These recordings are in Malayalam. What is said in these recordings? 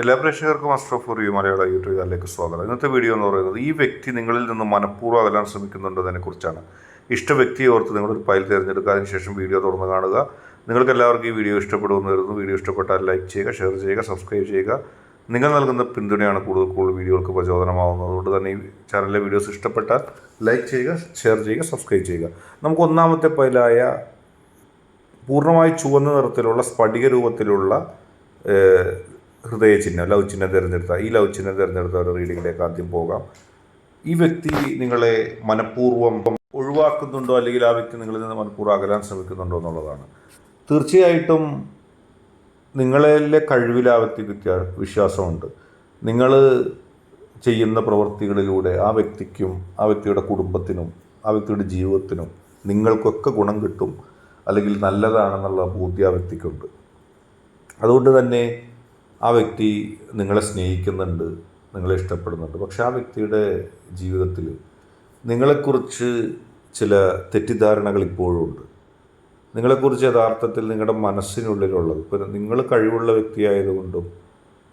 എല്ലാ പ്രേക്ഷകർക്കും astro for you Malayala YouTube ചാനലിലേക്ക് സ്വാഗതം. ഇന്നത്തെ വീഡിയോ എന്ന് പറയുന്നത് ഈ വ്യക്തി നിങ്ങളിൽ നിന്ന് മനഃപൂർവം അകലാൻ ശ്രമിക്കുന്നുണ്ടോ കുറിച്ചാണ്. ഇഷ്ട വ്യക്തിയെ ഓർത്ത് നിങ്ങളൊരു ഫയൽ തിരഞ്ഞെടുക്കുക അതിനുശേഷം വീഡിയോ തുറന്ന് കാണുക. നിങ്ങൾക്ക് എല്ലാവർക്കും ഈ വീഡിയോ ഇഷ്ടപ്പെടുമെന്ന് കരുതുന്നു. വീഡിയോ ഇഷ്ടപ്പെട്ടാൽ ലൈക്ക് ചെയ്യുക ഷെയർ ചെയ്യുക സബ്സ്ക്രൈബ് ചെയ്യുക. നിങ്ങൾ നൽകുന്ന പിന്തുണയാണ് കൂടുതൽ കൂടുതൽ വീഡിയോകൾക്ക് പ്രചോദനമാവുന്നത്. അതുകൊണ്ട് തന്നെ ഈ ചാനലിലെ വീഡിയോസ് ഇഷ്ടപ്പെട്ടാൽ ലൈക്ക് ചെയ്യുക ഷെയർ ചെയ്യുക സബ്സ്ക്രൈബ് ചെയ്യുക. നമുക്ക് ഒന്നാമത്തെ പൈലായ പൂർണമായി ചുവന്ന നിറത്തിലുള്ള സ്ഫടിക രൂപത്തിലുള്ള ഹൃദയ ചിഹ്നം ലവ് ചിഹ്നം തിരഞ്ഞെടുത്ത ഈ ലവ് ചിഹ്നം തിരഞ്ഞെടുത്ത ഒരു റീഡിങ്ങിലേക്ക് ആദ്യം പോകാം. ഈ വ്യക്തി നിങ്ങളെ മനഃപൂർവം ഒഴിവാക്കുന്നുണ്ടോ? അല്ലെങ്കിൽ ആ വ്യക്തി നിങ്ങളിൽ നിന്ന് മനഃപൂർവം അകലാൻ ശ്രമിക്കുന്നുണ്ടോ എന്നുള്ളതാണ്. തീർച്ചയായിട്ടും നിങ്ങളിലെ കഴിവിൽ ആ വ്യക്തിക്ക് വിശ്വാസമുണ്ട്. നിങ്ങൾ ചെയ്യുന്ന പ്രവൃത്തികളിലൂടെ ആ വ്യക്തിക്കും ആ വ്യക്തിയുടെ കുടുംബത്തിനും ആ വ്യക്തിയുടെ ജീവിതത്തിനും നിങ്ങൾക്കൊക്കെ ഗുണം കിട്ടും. അല്ലെങ്കിൽ നല്ലതാണെന്നുള്ള ബോധ്യ വ്യക്തിക്കുണ്ട്. അതുകൊണ്ട് തന്നെ ആ വ്യക്തി നിങ്ങളെ സ്നേഹിക്കുന്നുണ്ട് നിങ്ങളെ ഇഷ്ടപ്പെടുന്നുണ്ട്. പക്ഷെ ആ വ്യക്തിയുടെ ജീവിതത്തിൽ നിങ്ങളെക്കുറിച്ച് ചില തെറ്റിദ്ധാരണകൾ ഇപ്പോഴും ഉണ്ട്. നിങ്ങളെക്കുറിച്ച് യഥാർത്ഥത്തിൽ നിങ്ങളുടെ മനസ്സിനുള്ളിലുള്ളത് ഇപ്പോൾ നിങ്ങൾ കഴിവുള്ള വ്യക്തിയായതുകൊണ്ടും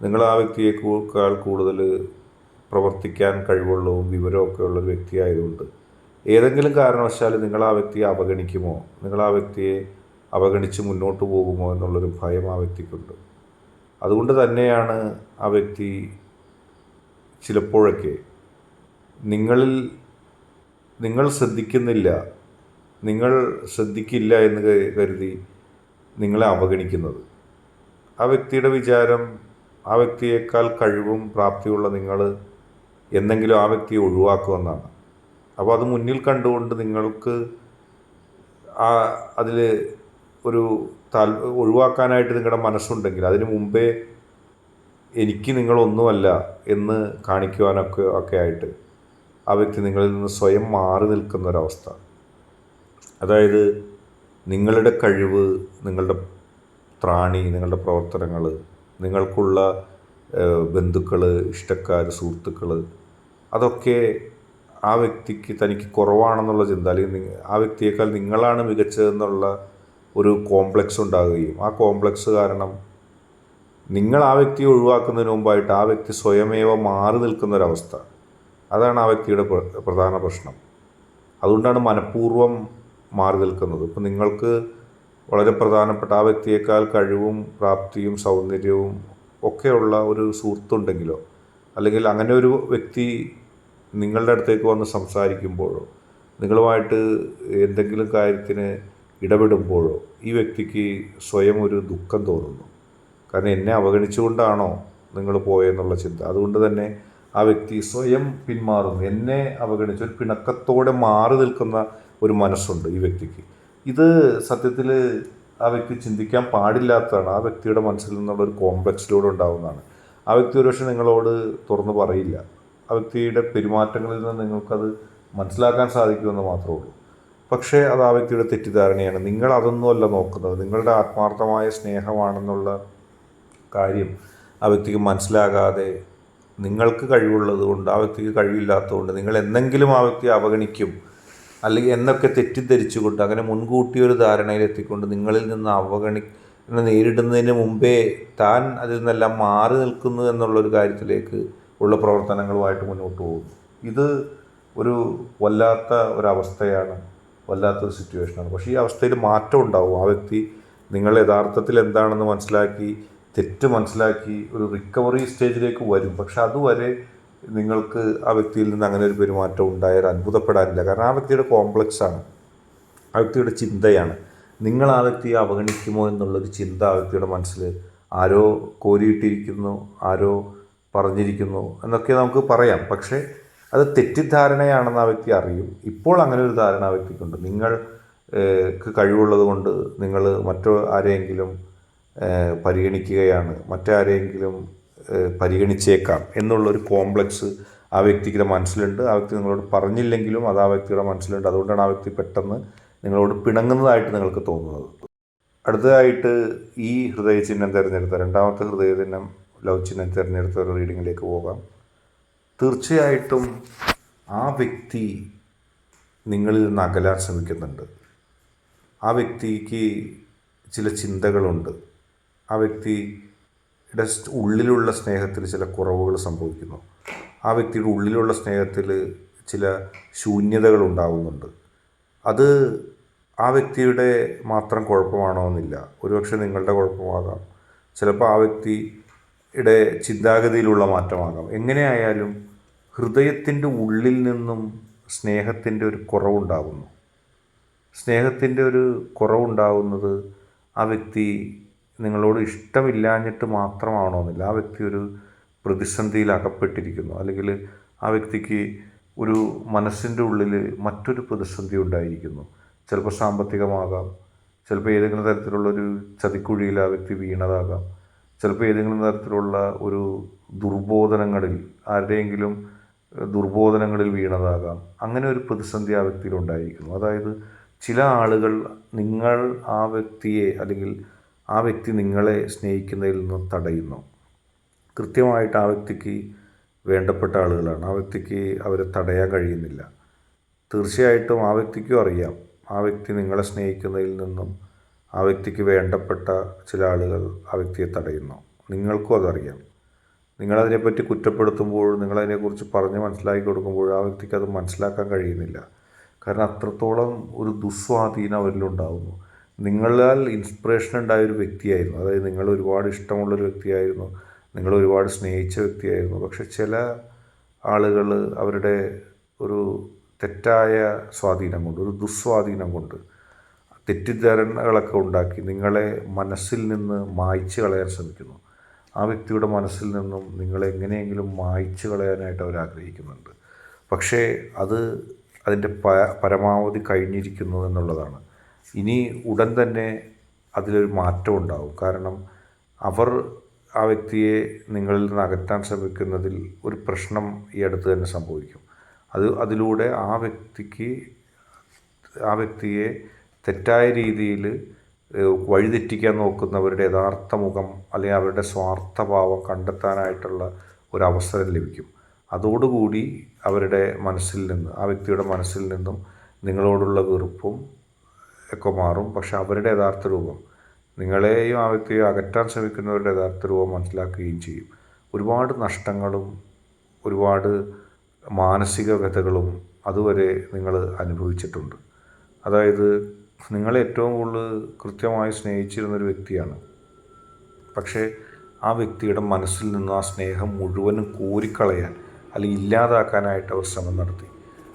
നിങ്ങൾ ആ വ്യക്തിയേക്കാൾ കൂടുതൽ പ്രവർത്തിക്കാൻ കഴിവുള്ളതും വിവരമൊക്കെ ഉള്ള ഒരു വ്യക്തിയായതുകൊണ്ട് ഏതെങ്കിലും കാരണവശാൽ നിങ്ങൾ ആ വ്യക്തിയെ അവഗണിക്കുമോ? നിങ്ങൾ ആ വ്യക്തിയെ അവഗണിച്ച് മുന്നോട്ട് പോകുമോ എന്നുള്ളൊരു ഭയം ആ വ്യക്തിക്കുണ്ട്. അതുകൊണ്ട് തന്നെയാണ് ആ വ്യക്തി ചിലപ്പോഴൊക്കെ നിങ്ങളിൽ നിങ്ങൾ ശ്രദ്ധിക്കുന്നില്ല നിങ്ങൾ ശ്രദ്ധിക്കില്ല എന്ന് കരുതി നിങ്ങളെ അവഗണിക്കുന്നത്. ആ വ്യക്തിയുടെ വിചാരം ആ വ്യക്തിയേക്കാൾ കഴിവും പ്രാപ്തിയുള്ള നിങ്ങൾ എന്തെങ്കിലും ആ വ്യക്തിയെ ഒഴിവാക്കുമെന്നാണ് അപ്പോൾ അത് മുന്നിൽ കണ്ടുകൊണ്ട് നിങ്ങൾക്ക് ആ അതിൽ ഒരു താൽ ഒഴിവാക്കാനായിട്ട് നിങ്ങളുടെ മനസ്സുണ്ടെങ്കിൽ അതിന് മുമ്പേ എനിക്ക് നിങ്ങളൊന്നുമല്ല എന്ന് കാണിക്കുവാനൊക്കെ ഒക്കെ ആയിട്ട് ആ വ്യക്തി നിങ്ങളിൽ നിന്ന് സ്വയം മാറി നിൽക്കുന്ന ഒരവസ്ഥ അതായത് നിങ്ങളുടെ കഴിവ് നിങ്ങളുടെ ത്രാണി നിങ്ങളുടെ പ്രവർത്തനങ്ങൾ നിങ്ങൾക്കുള്ള ബന്ധുക്കൾ ഇഷ്ടക്കാർ സുഹൃത്തുക്കൾ അതൊക്കെ ആ വ്യക്തിക്ക് തനിക്ക് കുറവാണെന്നുള്ള ചിന്ത അല്ലെങ്കിൽ ആ വ്യക്തിയേക്കാൾ നിങ്ങളാണ് മികച്ചതെന്നുള്ള ഒരു കോംപ്ലക്സ് ഉണ്ടാകുകയും ആ കോംപ്ലക്സ് കാരണം നിങ്ങൾ ആ വ്യക്തിയെ ഒഴിവാക്കുന്നതിന് മുമ്പായിട്ട് ആ വ്യക്തി സ്വയമേവ മാറി നിൽക്കുന്നൊരവസ്ഥ. അതാണ് ആ വ്യക്തിയുടെ പ്രധാന പ്രശ്നം. അതുകൊണ്ടാണ് മനഃപൂർവം മാറി നിൽക്കുന്നത്. ഇപ്പം നിങ്ങൾക്ക് വളരെ പ്രധാനപ്പെട്ട ആ വ്യക്തിയേക്കാൾ കഴിവും പ്രാപ്തിയും സൗന്ദര്യവും ഒക്കെയുള്ള ഒരു സുഹൃത്തുണ്ടെങ്കിലോ അല്ലെങ്കിൽ അങ്ങനെ ഒരു വ്യക്തി നിങ്ങളുടെ അടുത്തേക്ക് വന്ന് സംസാരിക്കുമ്പോഴോ നിങ്ങളുമായിട്ട് എന്തെങ്കിലും കാര്യത്തിന് ഇടപെടുമ്പോഴോ ഈ വ്യക്തിക്ക് സ്വയം ഒരു ദുഃഖം തോന്നുന്നു. കാരണം എന്നെ അവഗണിച്ചുകൊണ്ടാണോ നിങ്ങൾ പോയെന്നുള്ള ചിന്ത. അതുകൊണ്ട് തന്നെ ആ വ്യക്തി സ്വയം പിന്മാറുന്നു. എന്നെ അവഗണിച്ച് ഒരു പിണക്കത്തോടെ മാറി നിൽക്കുന്ന ഒരു മനസ്സുണ്ട് ഈ വ്യക്തിക്ക്. ഇത് സത്യത്തിൽ ആ വ്യക്തി ചിന്തിക്കാൻ പാടില്ലാത്തതാണ്. ആ വ്യക്തിയുടെ മനസ്സിൽ നിന്നുള്ള ഒരു കോംപ്ലക്സിലൂടെ ഉണ്ടാകുന്നതാണ് ആ വ്യക്തി ഒരുപക്ഷെ നിങ്ങളോട് തുറന്നു പറയില്ല. ആ വ്യക്തിയുടെ പെരുമാറ്റങ്ങളിൽ നിന്ന് നിങ്ങൾക്കത് മനസ്സിലാക്കാൻ സാധിക്കുമെന്ന് മാത്രമേ ഉള്ളൂ. പക്ഷേ അത് ആ വ്യക്തിയുടെ തെറ്റിദ്ധാരണയാണ്. നിങ്ങൾ അതൊന്നുമല്ല നോക്കുന്നത്. നിങ്ങളുടെ ആത്മാർത്ഥമായ സ്നേഹമാണെന്നുള്ള കാര്യം ആ വ്യക്തിക്ക് മനസ്സിലാകാതെ നിങ്ങൾക്ക് കഴിവുള്ളത് കൊണ്ട് ആ വ്യക്തിക്ക് കഴിവില്ലാത്തതുകൊണ്ട് നിങ്ങൾ എന്തെങ്കിലും ആ വ്യക്തിയെ അവഗണിക്കും. അല്ലെങ്കിൽ എന്നൊക്കെ തെറ്റിദ്ധരിച്ചുകൊണ്ട് അങ്ങനെ മുൻകൂട്ടി ഒരു ധാരണയിലെത്തിക്കൊണ്ട് നിങ്ങളിൽ നിന്ന് അവഗണി നേരിടുന്നതിന് മുമ്പേ താൻ അതിൽ നിന്നെല്ലാം മാറി നിൽക്കുന്നു എന്നുള്ളൊരു കാര്യത്തിലേക്ക് ഉള്ള പ്രവർത്തനങ്ങളുമായിട്ട് മുന്നോട്ട് പോകുന്നു. ഇത് ഒരു വല്ലാത്ത ഒരവസ്ഥയാണ് വല്ലാത്തൊരു സിറ്റുവേഷനാണ് പക്ഷേ ഈ അവസ്ഥയിൽ മാറ്റം ഉണ്ടാവും. ആ വ്യക്തി നിങ്ങൾ യഥാർത്ഥത്തിൽ എന്താണെന്ന് മനസ്സിലാക്കി തെറ്റ് മനസ്സിലാക്കി ഒരു റിക്കവറി സ്റ്റേജിലേക്ക് വരും. പക്ഷെ അതുവരെ നിങ്ങൾക്ക് ആ വ്യക്തിയിൽ നിന്ന് അങ്ങനെ ഒരു പെരുമാറ്റം ഉണ്ടായാൽ അത്ഭുതപ്പെടാനില്ല. കാരണം ആ വ്യക്തിയുടെ കോംപ്ലക്സ് ആണ്. ആ വ്യക്തിയുടെ ചിന്തയാണ്. നിങ്ങൾ ആ വ്യക്തിയെ അവഗണിക്കുമോ എന്നുള്ളൊരു ചിന്ത ആ വ്യക്തിയുടെ മനസ്സിൽ ആരോ കോരിയിട്ടിരിക്കുന്നു ആരോ പറഞ്ഞിരിക്കുന്നു എന്നൊക്കെ നമുക്ക് പറയാം. പക്ഷേ അത് തെറ്റിദ്ധാരണയാണെന്ന് ആ വ്യക്തി അറിയും. ഇപ്പോൾ അങ്ങനെ ഒരു ധാരണ ആ വ്യക്തിക്കുണ്ട്. നിങ്ങൾക്ക് കഴിവുള്ളത് കൊണ്ട് നിങ്ങൾ മറ്റോ ആരെയെങ്കിലും പരിഗണിക്കുകയാണ് മറ്റാരെയെങ്കിലും പരിഗണിച്ചേക്കാം എന്നുള്ളൊരു കോംപ്ലക്സ് ആ വ്യക്തിയുടെ മനസ്സിലുണ്ട്. ആ വ്യക്തി നിങ്ങളോട് പറഞ്ഞില്ലെങ്കിലും അത് ആ വ്യക്തിയുടെ മനസ്സിലുണ്ട്. അതുകൊണ്ടാണ് ആ വ്യക്തി പെട്ടെന്ന് നിങ്ങളോട് പിണങ്ങുന്നതായിട്ട് നിങ്ങൾക്ക് തോന്നുന്നത്. അടുത്തതായിട്ട് ഈ ഹൃദയ ചിഹ്നം തിരഞ്ഞെടുത്ത രണ്ടാമത്തെ ഹൃദയ ചിഹ്നം ലവ് ചിഹ്നം തിരഞ്ഞെടുത്ത ഒരു റീഡിങ്ങിലേക്ക് പോകാം. തീർച്ചയായിട്ടും ആ വ്യക്തി നിങ്ങളിൽ നിന്ന് അകലാൻ ശ്രമിക്കുന്നുണ്ട്. ആ വ്യക്തിക്ക് ചില ചിന്തകളുണ്ട്. ആ വ്യക്തി യുടെ ഉള്ളിലുള്ള സ്നേഹത്തിൽ ചില കുറവുകൾ സംഭവിക്കുന്നു. ആ വ്യക്തിയുടെ ഉള്ളിലുള്ള സ്നേഹത്തിൽ ചില ശൂന്യതകൾ ഉണ്ടാകുന്നുണ്ട് അത് ആ വ്യക്തിയുടെ മാത്രം കുഴപ്പമാണോ എന്നില്ല. ഒരുപക്ഷെ നിങ്ങളുടെ കുഴപ്പമാകാം. ചിലപ്പോൾ ആ വ്യക്തിയുടെ ചിന്താഗതിയിലുള്ള മാറ്റമാകാം. എങ്ങനെയായാലും ഹൃദയത്തിന്റെ ഉള്ളിൽ നിന്നും സ്നേഹത്തിന്റെ ഒരു കുറവുണ്ടാകുന്നു സ്നേഹത്തിന്റെ ഒരു കുറവുണ്ടാകുന്നത് ആ വ്യക്തി നിങ്ങളോട് ഇഷ്ടമില്ലാഞ്ഞിട്ട് മാത്രമാണോന്നില്ല ആ വ്യക്തി ഒരു പ്രതിസന്ധിയിൽ അകപ്പെട്ടിരിക്കുന്നു. അല്ലെങ്കിൽ ആ വ്യക്തിക്ക് ഒരു മനസ്സിന്റെ ഉള്ളിൽ മറ്റൊരു പ്രതിസന്ധി ഉണ്ടായിരിക്കുന്നു. ചിലപ്പോൾ സാമ്പത്തികമാകാം ചിലപ്പോൾ ഏതെങ്കിലും തരത്തിലുള്ളൊരു ചതിക്കുഴിയിൽ ആ വ്യക്തി വീണതാകാം ചിലപ്പോൾ ഏതെങ്കിലും തരത്തിലുള്ള ഒരു ദുർബോധനങ്ങളിൽ ആരുടെയെങ്കിലും ദുർബോധനങ്ങളിൽ വീണതാകാം. അങ്ങനെ ഒരു പ്രതിസന്ധി ആ വ്യക്തിയിൽ ഉണ്ടായിരിക്കുന്നു. അതായത് ചില ആളുകൾ നിങ്ങൾ ആ വ്യക്തിയെ അല്ലെങ്കിൽ ആ വ്യക്തി നിങ്ങളെ സ്നേഹിക്കുന്നതിൽ നിന്ന് തടയുന്നു. കൃത്യമായിട്ട് ആ വ്യക്തിക്ക് വേണ്ടപ്പെട്ട ആളുകളാണ്. ആ വ്യക്തിക്ക് അവരെ തടയാൻ കഴിയുന്നില്ല. തീർച്ചയായിട്ടും ആ വ്യക്തിക്കും അറിയാം. ആ വ്യക്തി നിങ്ങളെ സ്നേഹിക്കുന്നതിൽ നിന്നും ആ വ്യക്തിക്ക് വേണ്ടപ്പെട്ട ചില ആളുകൾ ആ വ്യക്തിയെ തടയുന്നു. നിങ്ങൾക്കും അതറിയാം. നിങ്ങളതിനെപ്പറ്റി കുറ്റപ്പെടുത്തുമ്പോൾ നിങ്ങളതിനെക്കുറിച്ച് പറഞ്ഞ് മനസ്സിലാക്കി കൊടുക്കുമ്പോൾ ആ വ്യക്തിക്ക് അത് മനസ്സിലാക്കാൻ കഴിയുന്നില്ല. കാരണം അത്രത്തോളം ഒരു ദുസ്വാധീനം അവരിലുണ്ടാകുന്നു നിങ്ങളാൽ ഇൻസ്പിറേഷൻ ഉണ്ടായ ഒരു വ്യക്തിയായിരുന്നു. അതായത് നിങ്ങൾ ഒരുപാട് ഇഷ്ടമുള്ളൊരു വ്യക്തിയായിരുന്നു. നിങ്ങൾ ഒരുപാട് സ്നേഹിച്ച വ്യക്തിയായിരുന്നു. പക്ഷെ ചില ആളുകൾ അവരുടെ ഒരു തെറ്റായ സ്വാധീനം കൊണ്ട് ഒരു ദുസ്വാധീനം കൊണ്ട് തെറ്റിദ്ധാരണകളൊക്കെ ഉണ്ടാക്കി നിങ്ങളെ മനസ്സിൽ നിന്ന് മായ്ച്ചു കളയാൻ ശ്രമിക്കുന്നു. ആ വ്യക്തിയുടെ മനസ്സിൽ നിന്നും നിങ്ങളെ എങ്ങനെയെങ്കിലും മായ്ച്ചു കളയാനായിട്ട് അവർ ആഗ്രഹിക്കുന്നുണ്ട്. പക്ഷേ അത് അതിന്റെ പ പരമാവധി കഴിഞ്ഞിരിക്കുന്നു എന്നുള്ളതാണ്. ഇനി ഉടൻ തന്നെ അതിലൊരു മാറ്റം ഉണ്ടാവും. കാരണം അവർ ആ വ്യക്തിയെ നിങ്ങളിൽ നിന്ന് അകറ്റാൻ ശ്രമിക്കുന്നതിൽ ഒരു പ്രശ്നം ഈ അടുത്ത് തന്നെ സംഭവിക്കും. അത് അതിലൂടെ ആ വ്യക്തിക്ക് ആ വ്യക്തിയെ തെറ്റായ രീതിയിൽ വഴിതെറ്റിക്കാൻ നോക്കുന്നവരുടെ യഥാർത്ഥ മുഖം അല്ലെങ്കിൽ അവരുടെ സ്വാർത്ഥഭാവം കണ്ടെത്താനായിട്ടുള്ള ഒരവസരം ലഭിക്കും. അതോടുകൂടി അവരുടെ മനസ്സിൽ നിന്ന് ആ വ്യക്തിയുടെ മനസ്സിൽ നിന്നും നിങ്ങളോടുള്ള വെറുപ്പും ഒക്കെ മാറും. പക്ഷെ അവരുടെ യഥാർത്ഥ രൂപം നിങ്ങളെയും ആ വ്യക്തിയെ അകറ്റാൻ ശ്രമിക്കുന്നവരുടെ യഥാർത്ഥ രൂപം മനസ്സിലാക്കുകയും ചെയ്യും. ഒരുപാട് നഷ്ടങ്ങളും ഒരുപാട് മാനസിക വ്യഥകളും അതുവരെ നിങ്ങൾ അനുഭവിച്ചിട്ടുണ്ട്. അതായത് നിങ്ങളെ ഏറ്റവും കൂടുതൽ കൃത്യമായി സ്നേഹിച്ചിരുന്നൊരു വ്യക്തിയാണ്. പക്ഷേ ആ വ്യക്തിയുടെ മനസ്സിൽ നിന്ന് ആ സ്നേഹം മുഴുവനും കോരിക്കളയാൻ അല്ലെങ്കിൽ ഇല്ലാതാക്കാനായിട്ട് അവർ ശ്രമം നടത്തി.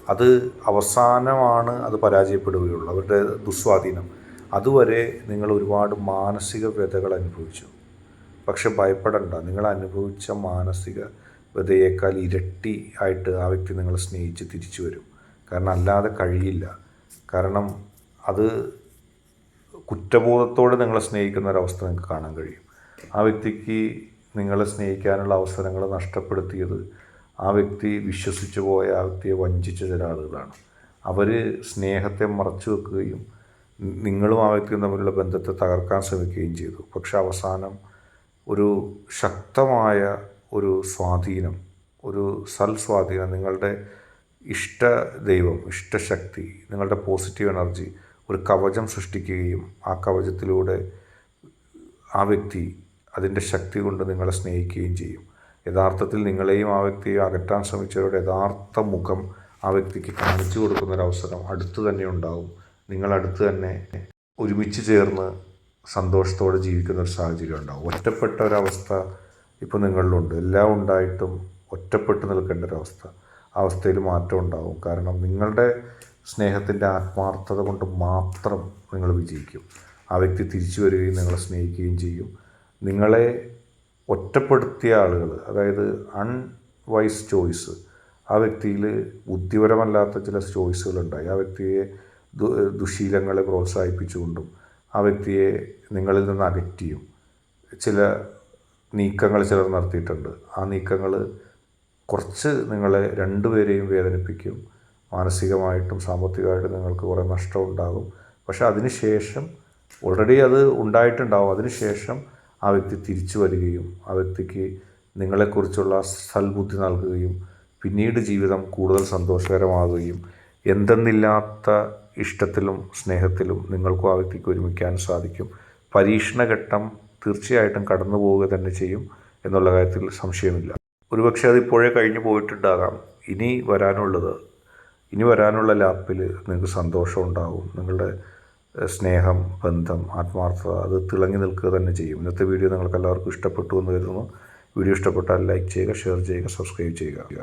അത് അവസാനമാണ് അത് പരാജയപ്പെടുകയുള്ളൂ അവരുടെ ദുസ്വാധീനം. അതുവരെ നിങ്ങൾ ഒരുപാട് മാനസിക വ്യതകൾ അനുഭവിച്ചു. പക്ഷെ ഭയപ്പെടണ്ട നിങ്ങൾ അനുഭവിച്ച മാനസിക വ്യതയേക്കാൾ ഇരട്ടി ആയിട്ട് ആ വ്യക്തി നിങ്ങളെ സ്നേഹിച്ച് തിരിച്ചു വരും. കാരണം അല്ലാതെ കഴിയില്ല. കാരണം അത് കുറ്റബോധത്തോടെ നിങ്ങളെ സ്നേഹിക്കുന്ന ഒരവസ്ഥ നിങ്ങൾക്ക് കാണാൻ കഴിയും. ആ വ്യക്തിക്ക് നിങ്ങളെ സ്നേഹിക്കാനുള്ള അവസരങ്ങൾ നഷ്ടപ്പെടുത്തിയത് ആ വ്യക്തി വിശ്വസിച്ചു പോയ ആ വ്യക്തിയെ വഞ്ചിച്ച ചില ആളുകളാണ്. അവർ സ്നേഹത്തെ മറച്ചു വെക്കുകയും നിങ്ങളും ആ വ്യക്തിയും തമ്മിലുള്ള ബന്ധത്തെ തകർക്കാൻ ശ്രമിക്കുകയും ചെയ്തു. പക്ഷെ അവസാനം ഒരു ശക്തമായ ഒരു സ്വാധീനം ഒരു സൽ സ്വാധീനം നിങ്ങളുടെ ഇഷ്ട ദൈവം ഇഷ്ടശക്തി നിങ്ങളുടെ പോസിറ്റീവ് എനർജി ഒരു കവചം സൃഷ്ടിക്കുകയും ആ കവചത്തിലൂടെ ആ വ്യക്തി അതിന്റെ ശക്തി കൊണ്ട് നിങ്ങളെ സ്നേഹിക്കുകയും ചെയ്യും. യഥാർത്ഥത്തിൽ നിങ്ങളെയും ആ വ്യക്തിയെയും അകറ്റാൻ ശ്രമിച്ചവരുടെ യഥാർത്ഥ മുഖം ആ വ്യക്തിക്ക് കാണിച്ചു കൊടുക്കുന്നൊരവസരം അടുത്ത് തന്നെ ഉണ്ടാവും. നിങ്ങളടുത്ത് തന്നെ ഒരുമിച്ച് ചേർന്ന് സന്തോഷത്തോടെ ജീവിക്കുന്ന ഒരു സാഹചര്യം ഉണ്ടാവും. ഒറ്റപ്പെട്ട ഒരവസ്ഥ ഇപ്പോൾ നിങ്ങളിലുണ്ട്. എല്ലാം ഉണ്ടായിട്ടും ഒറ്റപ്പെട്ട് നിൽക്കേണ്ട ഒരവസ്ഥ. അവസ്ഥയിൽ മാറ്റം ഉണ്ടാവും. കാരണം നിങ്ങളുടെ സ്നേഹത്തിന്റെ ആത്മാർത്ഥത കൊണ്ട് മാത്രം നിങ്ങൾ വിജയിക്കും. ആ വ്യക്തി തിരിച്ചു വരികയും നിങ്ങളെ സ്നേഹിക്കുകയും ചെയ്യും. നിങ്ങളെ ഒറ്റപ്പെടുത്തിയ ആളുകൾ അതായത് അൺവൈസ് ചോയ്സ് ആ വ്യക്തിയിൽ ബുദ്ധിപരമല്ലാത്ത ചില ചോയ്സുകളുണ്ടായി. ആ വ്യക്തിയെ ദുശീലങ്ങളെ പ്രോത്സാഹിപ്പിച്ചുകൊണ്ടും ആ വ്യക്തിയെ നിങ്ങളിൽ നിന്ന് അകറ്റിയും ചില നീക്കങ്ങൾ ചിലർ നടത്തിയിട്ടുണ്ട്. ആ നീക്കങ്ങൾ കുറച്ച് നിങ്ങളെ രണ്ടുപേരെയും വേദനിപ്പിക്കും. മാനസികമായിട്ടും സാമ്പത്തികമായിട്ടും നിങ്ങൾക്ക് കുറേ നഷ്ടം ഉണ്ടാകും പക്ഷെ അതിനുശേഷം ഓൾറെഡി അത് ഉണ്ടായിട്ടുണ്ടാവും. അതിനുശേഷം ആ വ്യക്തി തിരിച്ചു വരികയും ആ വ്യക്തിക്ക് നിങ്ങളെക്കുറിച്ചുള്ള സൽബുദ്ധി നൽകുകയും പിന്നീട് ജീവിതം കൂടുതൽ സന്തോഷകരമാകുകയും എന്തെന്നില്ലാത്ത ഇഷ്ടത്തിലും സ്നേഹത്തിലും നിങ്ങൾക്കും ആ വ്യക്തിക്ക് ഒരുമിക്കാൻ സാധിക്കും. പരീക്ഷണഘട്ടം തീർച്ചയായിട്ടും കടന്നു പോവുക തന്നെ ചെയ്യും എന്നുള്ള കാര്യത്തിൽ സംശയമില്ല. ഒരുപക്ഷെ അത് ഇപ്പോഴേ കഴിഞ്ഞു പോയിട്ടുണ്ടാകാം. ഇനി വരാനുള്ളത് ഇനി വരാനുള്ള ലാപ്പിൽ നിങ്ങൾക്ക് സന്തോഷം ഉണ്ടാവും. നിങ്ങളുടെ സ്നേഹം ബന്ധം ആത്മാർത്ഥത അത് തിളങ്ങി നിൽക്കുക തന്നെ ചെയ്യും. ഇന്നത്തെ വീഡിയോ നിങ്ങൾക്ക് എല്ലാവർക്കും ഇഷ്ടപ്പെട്ടു എന്ന് കരുതുന്നു. വീഡിയോ ഇഷ്ടപ്പെട്ടാൽ ലൈക്ക് ചെയ്യുക ഷെയർ ചെയ്യുക സബ്സ്ക്രൈബ് ചെയ്യുക.